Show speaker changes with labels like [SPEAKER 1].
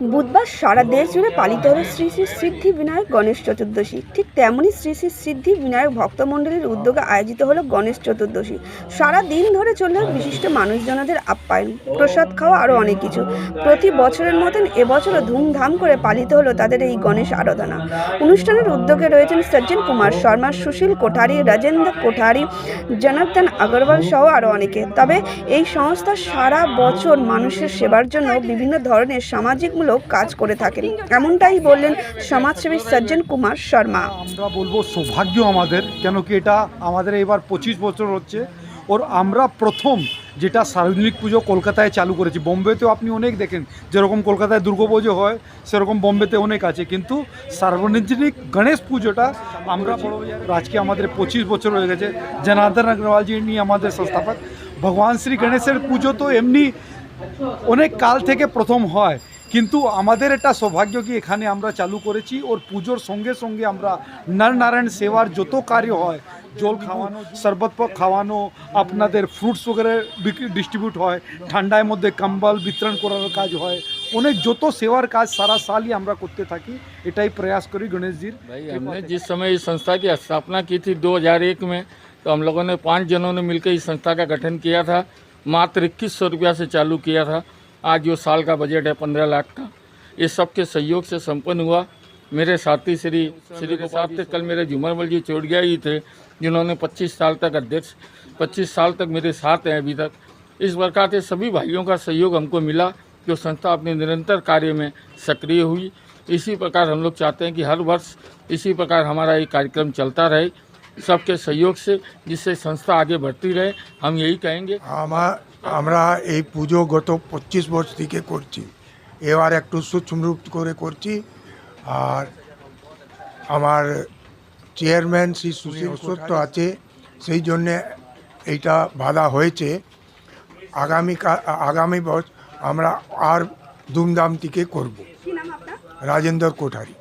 [SPEAKER 1] বুধবার সারা দেশ জুড়ে পালিত হলো শ্রী শ্রী সিদ্ধি বিনায়ক গণেশ চতুর্দশী। ঠিক তেমনই শ্রী শ্রী সিদ্ধি বিনায়ক ভক্তমণ্ডলীর উদ্যোগে আয়োজিত হলো গণেশ চতুর্দশী। সারা দিন ধরে চলল বিশিষ্ট মানুষজনদের আপ্যায়ন, প্রসাদ খাওয়া আরও অনেক কিছু। প্রতি বছরের মতন এবছরও ধুমধাম করে পালিত হলো তাদের এই গণেশ আরাধনা। অনুষ্ঠানের উদ্যোগে রয়েছেন সজ্জন কুমার শর্মা, সুশীল কোঠারি, রাজেন্দ্র কোঠারি, জনার্দন আগরওয়াল সহ আরও অনেকে। তবে এই সংস্থা সারা বছর মানুষের সেবার জন্য বিভিন্ন ধরনের লোক কাজ করে থাকেন। এমনটাই বললেন সমাজসেবী সজ্জন কুমার শর্মা।
[SPEAKER 2] আমরা বলব সৌভাগ্য আমাদের, কেন কি এটা আমাদের এবার পঁচিশ বছর হচ্ছে। ওর আমরা প্রথম যেটা সার্বজনিক পুজো কলকাতায় চালু করেছি। বোম্বেতেও আপনি অনেক দেখেন, যেরকম কলকাতায় দুর্গাপুজো হয়, সেরকম বোম্বেতে অনেক আছে। কিন্তু সার্বজনিক গণেশ পুজোটা আমরা আজকে আমাদের পঁচিশ বছর হয়ে গেছে। জনার্দন আগরওয়ালজি নিয়ে আমাদের সংস্থাপক। ভগবান শ্রী গণেশের পুজো তো এমনি অনেক কাল থেকে প্রথম হয়। কিন্তু আমাদের একটা সৌভাগ্য কি এখানে আমরা চালু করেছি ওর পুজোর সঙ্গে সঙ্গে আমরা নরনারায়ণ সেবার যত কার্য হয় জল খাওয়ানো শরবত পক খাওয়ানো আপনাদের ফ্রুটস वगैरह বিক্রি ডিস্ট্রিবিউট হয় ঠান্ডার মধ্যে কম্বল বিতরণ করার কাজ হয় অনেক যত সেবার কাজ সারা সালই আমরা করতে থাকি এটাই প্রয়াস করি গণেশজির
[SPEAKER 3] भाई हमने जिस समय इस संस्था की स्थापना की थी 2001 में तो हम लोगों ने पांच जनों ने मिलकर इस संस्था का गठन किया था मात्र इक्कीस सौ रुपया से चालू किया था आज जो साल का बजट है पंद्रह लाख का, ये सब के सहयोग से संपन्न हुआ। मेरे साथी श्री श्री गोपाल थे कल मेरे जुमरमल जी चोड़गिया ही थे, जिन्होंने 25 साल तक अध्यक्ष 25 साल तक मेरे साथ हैं अभी तक। इस प्रकार से सभी भाइयों का सहयोग हमको मिला, जो संस्था अपने निरंतर कार्य में सक्रिय हुई। इसी प्रकार हम लोग चाहते हैं कि हर वर्ष इसी प्रकार हमारा ये कार्यक्रम चलता रहे, सबके सहयोग से, जिससे संस्था आगे बढ़ती रहे। हम यही कहेंगे।
[SPEAKER 4] हाँ, हमारा আমরা এই পুজো গত পঁচিশ বছর থেকে করছি। এবার একটু সূক্ষ্মরূপ করে করছি। আর আমার চেয়ারম্যান শ্রী সুশীল সত্য আছে সেই জন্যে এইটা বাধা হয়েছে। আগামী আগামী বছর আমরা আর ধুমধাম থেকে করব।
[SPEAKER 1] কি
[SPEAKER 4] রাজেন্দ্র কোঠারি।